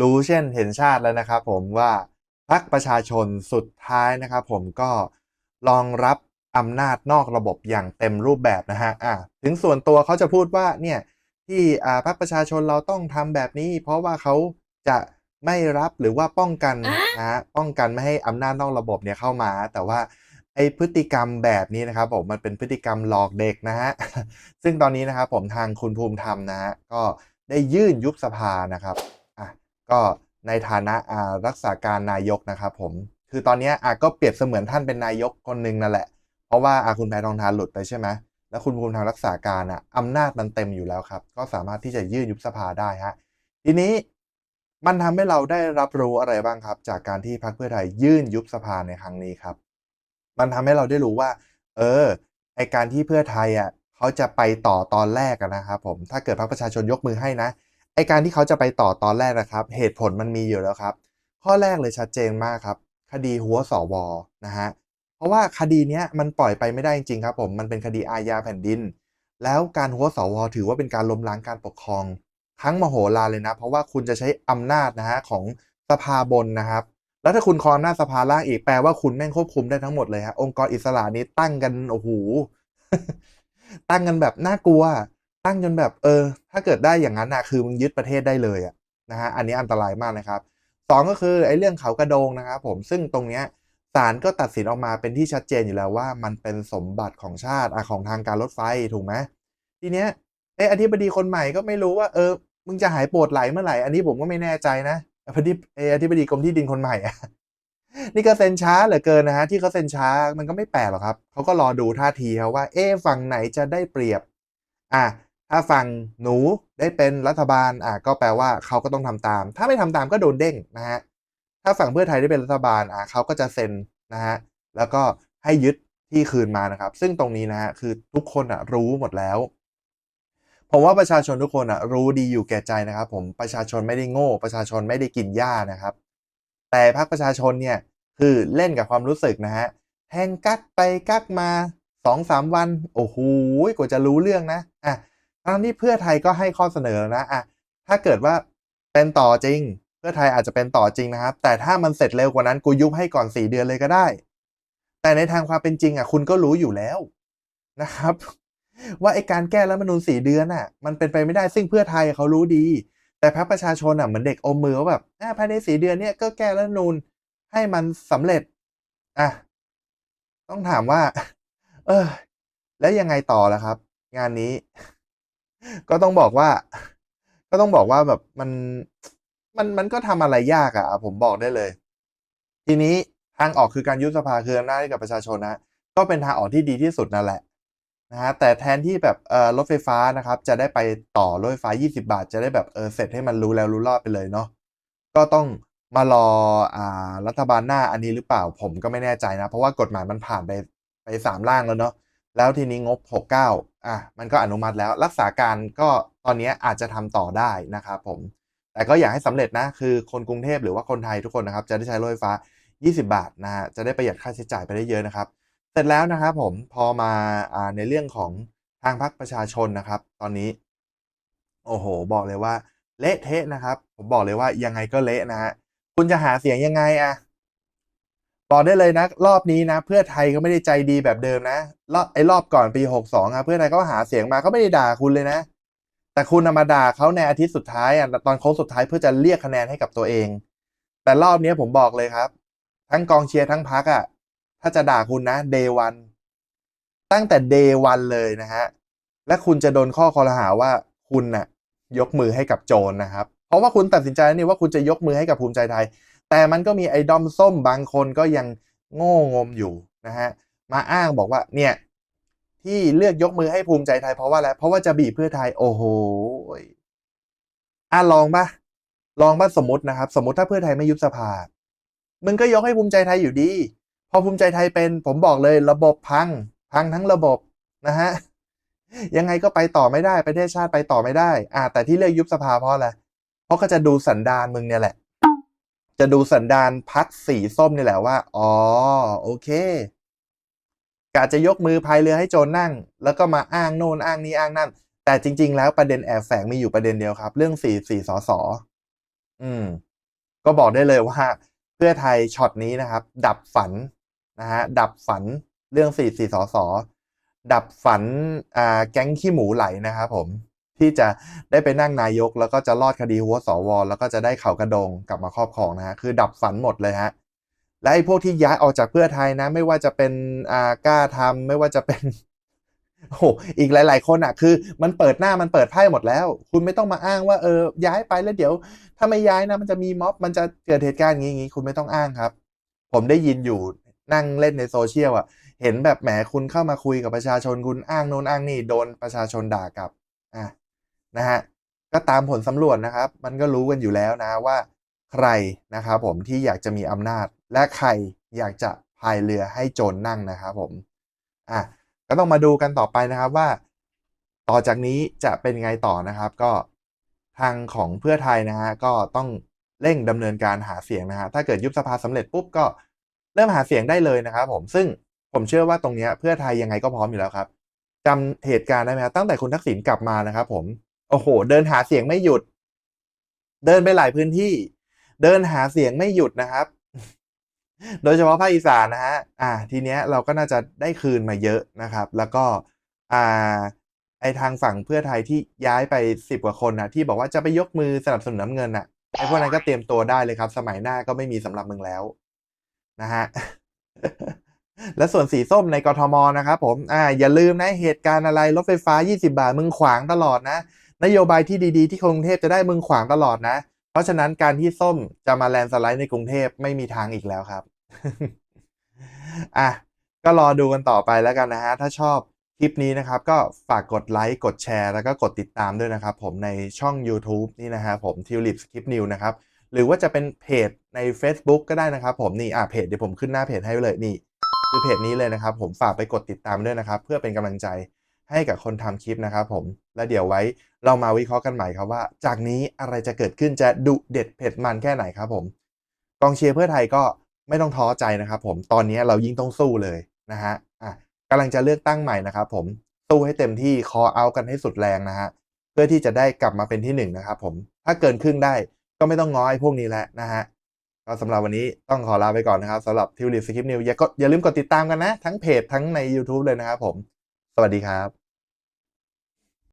รู้เช่นเห็นชาติแล้วนะครับผมว่าพรรคประชาชนสุดท้ายนะครับผมก็รองรับอำนาจนอกระบบอย่างเต็มรูปแบบนะฮะอะถึงส่วนตัวเขาจะพูดว่าเนี่ยที่อ่าพรรคประชาชนเราต้องทำแบบนี้ เพราะว่าเขาจะไม่รับหรือว่าป้องกันนะฮะป้องกันไม่ให้อำนาจนอกระบบเนี่ยเข้ามา แต่ว่าไอพฤติกรรมแบบนี้นะครับผมมันเป็นพฤติกรรมหลอกเด็กนะฮะซึ่งตอนนี้นะครับผมทางคุณภูมิธรรมนะฮะก็ได้ยื่นยุบสภานะครับอะ ก็ในฐานะอ่ารักษาการนายกนะครับผมคือตอนนี้อะก็เปรียบเสมือนท่านเป็นนายกคนหนึ่งนั่นแหละ เพราะว่าอาคุณแพทองทานหลุดไปใช่ไหมแล้วคุณภูมิธรรมรักษาการอะอำนาจมันเต็มอยู่แล้วครับ ก็สามารถที่จะยื่นยุบสภาได้ฮะทีนี้มันทำให้เราได้รับรู้อะไรบ้างครับ จากการที่พรรคเพื่อไทยยื่นยุบสภาในครั้งนี้ครับ มันทำให้เราได้รู้ว่า เออไอการที่เพื่อไทยอะเขาจะไปต่อตอนแรกนะครับผมถ้าเกิดพรรคประชาชนยกมือให้นะ ไอการที่เขาจะไปต่อตอนแรกนะครับ เหตุผลมันมีอยู่แล้วครับ ข้อแรกเลยชัดเจนมากครับ คดีหัวสวนะฮะเพราะว่าคดีเนี้ยมันปล่อยไปไม่ได้จริงๆครับผมมันเป็นคดีอาญาแผ่นดิน แล้วการหัวสวถือว่าเป็นการล้มล้างการปกครองทั้งมโหฬารเลยนะ เพราะว่าคุณจะใช้อำนาจนะฮะของสภาบนนะครับ แล้วถ้าคุณครองอำนาจสภาล่างอีกแปลว่าคุณแม่งควบคุมได้ทั้งหมดเลยฮะองค์กรอิสระนี้ตั้งกันโอ้โหตั้งกันแบบน่ากลัว ตั้งจนแบบเออ ถ้าเกิดได้อย่างนั้นนะคือมึงยึดประเทศได้เลยอะนะฮะอันนี้อันตรายมากนะครับสองก็คือไอ้เรื่องเขากระโดงนะครับผมซึ่งตรงเนี้ยศาลก็ตัดสินออกมาเป็นที่ชัดเจนอยู่แล้วว่ามันเป็นสมบัติของชาติอะของทางการรถไฟถูกไหมทีเนี้ยไอ้อธิบดีคนใหม่ก็ไม่รู้ว่าเออมึงจะหายปวดไหลเมื่อไหร่อันนี้ผมก็ไม่แน่ใจนะพอธิบไอ้อธิบดีกรมที่ดินคนใหม่อะนี่ก็เซ็นช้าเหลือเกินนะฮะที่เขาเซ็นช้ามันก็ไม่แปลกหรอกครับเขาก็รอดูท่าทีครับว่าเอ๊ฝั่งไหนจะได้เปรียบ อะ ถ้าฝั่งหนูได้เป็นรัฐบาลอะก็แปลว่าเขาก็ต้องทำตาม ถ้าไม่ทำตามก็โดนเด้งนะฮะถ้าฝั่งเพื่อไทยได้เป็นรัฐบาลอะเขาก็จะเซ็นนะฮะแล้วก็ให้ยึดที่คืนมานะครับ ซึ่งตรงนี้นะฮะคือทุกคนอะรู้หมดแล้วผมว่าประชาชนทุกคนอะรู้ดีอยู่แก่ใจนะครับ ผมประชาชนไม่ได้โง่ ประชาชนไม่ได้กินหญ้านะครับ แต่พรรคประชาชนเนี่ยคือเล่นกับความรู้สึกนะฮะแทงกักไปกักมาสองสามวัน โอ้โหกว่าจะรู้เรื่องนะอะ ทั้งที่เพื่อไทยก็ให้ข้อเสนอนะอะถ้าเกิดว่าเป็นต่อจริง เพื่อไทยอาจจะเป็นต่อจริงนะครับ แต่ถ้ามันเสร็จเร็วกว่านั้นกูยุบให้ก่อนสี่เดือนเลยก็ได้ แต่ในทางความเป็นจริงอะคุณก็รู้อยู่แล้วนะครับ ว่าไอการแก้รัฐมนูญสี่เดือนอะ มันเป็นไปไม่ได้ซึ่งเพื่อไทยเขารู้ดี แต่พรรคประชาชนอะเหมือนเด็กอมมือว่าแบบอะภายในสี่เดือนเนี้ยก็แก้รัฐมนูญให้มันสำเร็จอะต้องถามว่า เออ แล้วยังไงต่อล่ะครับ งานนี้ ก็ต้องบอกว่า ก็ต้องบอกว่าแบบมันมันมันก็ทำอะไรยากอะ่ะ ผมบอกได้เลย ทีนี้ทางออกคือการยุบสภาคืออำนาจให้กับประชาชนนะ ก็เป็นทางออกที่ดีที่สุดนั่นแหละนะฮะแต่แทนที่แบบเออรถไฟฟ้านะครับ จะได้ไปต่อรถไฟฟ้า 20 บาท จะได้แบบเออเสร็จให้มันรู้แล้วรู้รอดไปเลยเนาะก็ต้องมารออ่ารัฐบาลหน้าอันนี้หรือเปล่าผมก็ไม่แน่ใจนะ เพราะว่ากฎหมายมันผ่านไปไปสามร่างแล้วเนาะ แล้วทีนี้งบ 69 อะ มันก็อนุมัติแล้ว รักษาการก็ตอนนี้อาจจะทำต่อได้นะครับผม แต่ก็อยากให้สำเร็จนะ คือคนกรุงเทพหรือว่าคนไทยทุกคนนะครับ จะได้ใช้รถไฟฟ้า 20 บาทนะฮะ จะได้ประหยัดค่าใช้จ่ายไปได้เยอะนะครับ เสร็จแล้วนะครับผม พอมาอ่าในเรื่องของทางพรรคประชาชนนะครับ ตอนนี้ โอ้โห บอกเลยว่า เละเทะนะครับ ผมบอกเลยว่ายังไงก็เละนะฮะ คุณจะหาเสียงยังไงอะ บอกได้เลยนะ รอบนี้นะ เพื่อไทยก็ไม่ได้ใจดีแบบเดิมนะรอบไอ้รอบก่อนปีหกสองอะเพื่อไทยก็หาเสียงมาก็ไม่ได้ด่าคุณเลยนะ แต่คุณนำมาด่าเขาในอาทิตย์สุดท้ายอะตอนโค้งสุดท้ายเพื่อจะเรียกคะแนนให้กับตัวเอง แต่รอบนี้ผมบอกเลยครับ ทั้งกองเชียร์ทั้งพักอะถ้าจะด่าคุณนะเดวันตั้งแต่เดวันเลยนะฮะและคุณจะโดนข้อคอรหาว่าคุณน่ะยกมือให้กับโจรนะครับ เพราะว่าคุณตัดสินใจนี่ว่าคุณจะยกมือให้กับภูมิใจไทย แต่มันก็มีไอ้ดอมส้มบางคนก็ยังโง่งมอยู่นะฮะมาอ้างบอกว่าเนี่ยที่เลือกยกมือให้ภูมิใจไทยเพราะว่าอะไรเพราะว่าจะบีบเพื่อไทยโอ้โหอะลองปะลองปะสมมตินะครับ สมมติถ้าเพื่อไทยไม่ยุบสภา มึงก็ยกให้ภูมิใจไทยอยู่ดี พอภูมิใจไทยเป็น ผมบอกเลยระบบพัง พังทั้งระบบนะฮะยังไงก็ไปต่อไม่ได้ประเทศชาติไปต่อไม่ได้ อ่าแต่ที่เลือกยุบสภาเพราะอะไรเพราะก็จะดูสันดานมึงเนี่ยแหละ จะดูสันดานพักสีส้มนี่แหละว่า อ๋อ โอเคกะจะยกมือพายเรือให้โจรนั่ง แล้วก็มาอ้างโน่นอ้างนี้อ้างนั่น แต่จริง ๆ แล้วประเด็นแอบแฝงมีอยู่ประเด็นเดียวครับ เรื่องสี่สี่สอสออืม ก็บอกได้เลยว่า เพื่อไทยช็อตนี้นะครับ ดับฝันนะฮะดับฝันเรื่องสี่สี่สอสอดับฝันอ่าแก๊งขี้หมูไหลนะครับผม ที่จะได้ไปนั่งนายก แล้วก็จะรอดคดีหัวสวแล้วก็จะได้เขากระดงกลับมาครอบครองนะฮะคือดับฝันหมดเลยฮะและไอ้พวกที่ย้ายออกจากเพื่อไทยนะ ไม่ว่าจะเป็นอ่ากล้าทำไม่ว่าจะเป็นโอ้อีกหลาย ๆ คนอะ คือ มันเปิดหน้ามันเปิดไพ่หมดแล้ว คุณไม่ต้องมาอ้างว่าเออย้ายไปแล้วเดี๋ยว ถ้าไม่ย้ายนะ มันจะมีม็อบมันจะเกิดเหตุการณ์อย่างนี้คุณไม่ต้องอ้างครับ ผมได้ยินอยู่นั่งเล่นในโซเชียลอะ เห็นแบบแหมคุณเข้ามาคุยกับประชาชนคุณอ้างโน้นอ้างนี่โดนประชาชนด่ากลับ นะฮะก็ตามผลสำรวจนะครับ มันก็รู้กันอยู่แล้วนะว่า ใครนะครับผมที่อยากจะมีอำนาจ และใครอยากจะพายเรือให้โจรนนั่งนะครับผมอะก็ต้องมาดูกันต่อไปนะครับว่า ต่อจากนี้จะเป็นไงต่อนะครับ ก็ทางของเพื่อไทยนะฮะก็ต้องเร่งดำเนินการหาเสียงนะฮะถ้าเกิดยุบสภาสำเร็จปุ๊บก็เริ่มหาเสียงได้เลยนะครับผมซึ่งผมเชื่อว่าตรงนี้เพื่อไทยยังไงก็พร้อมอยู่แล้วครับจำเหตุการณ์ได้ไหมครับตั้งแต่คุณทักษิณกลับมานะครับผม โอ้โห เดินหาเสียงไม่หยุด เดินไปหลายพื้นที่ เดินหาเสียงไม่หยุดนะครับ โดยเฉพาะภาคอีสานนะฮะอ่า ทีเนี้ยเราก็น่าจะได้คืนมาเยอะนะครับ แล้วก็อ่าไอทางฝั่งเพื่อไทยที่ย้ายไปสิบกว่าคนนะที่บอกว่าจะไปยกมือสนับสนุนน้ำเงินน่ะไอพวกนั้นก็เตรียมตัวได้เลยครับ สมัยหน้าก็ไม่มีสำหรับมึงแล้ว นะฮะและส่วนสีส้มในกรทมนะครับผม อ่า อย่าลืมนะ เหตุการณ์อะไรรถไฟฟ้า 20 บาท มึงขวางตลอดนะ นโยบายที่ดีๆที่กรุงเทพจะได้มึงขวางตลอดนะ เพราะฉะนั้นการที่ส้มจะมาแลนด์สไลด์ในกรุงเทพไม่มีทางอีกแล้วครับ อะ ก็รอดูกันต่อไปแล้วกันนะฮะ ถ้าชอบคลิปนี้นะครับ ก็ฝากกดไลค์กดแชร์ แล้วก็กดติดตามด้วยนะครับ ผมในช่อง YouTube นี่นะฮะผม Tulip Skip New นะครับ หรือว่าจะเป็นเพจใน Facebook ก็ได้นะครับ ผมนี่อะเพจเดี๋ยวผมขึ้นหน้าเพจให้เลยนี่คือเพจนี้เลยนะครับ ผมฝากไปกดติดตามด้วยนะครับ เพื่อเป็นกำลังใจ ให้กับคนทำคลิปนะครับผมแล้วเดี๋ยวไว้เรามาวิเคราะห์กันใหม่ครับว่า จากนี้อะไรจะเกิดขึ้นจะดุเด็ดเผ็ดมันแค่ไหนครับผมกองเชียร์เพื่อไทยก็ไม่ต้องท้อใจนะครับผมตอนนี้เรายิ่งต้องสู้เลยนะฮะอะกำลังจะเลือกตั้งใหม่นะครับผมสู้ให้เต็มที่คอเอากันให้สุดแรงนะฮะเพื่อที่จะได้กลับมาเป็นที่หนึ่งนะครับผมถ้าเกินครึ่งได้ก็ไม่ต้องง้อไอ้พวกนี้แล้วนะฮะก็สำหรับวันนี้ต้องขอลาไปก่อนนะครับสำหรับทิวลิปสคริปต์นิวอย่ากดอย่าลืมกดติดตามกันนะ ทั้งเพจทั้งใน YouTube เลยนะครับผม สวัสดีครับ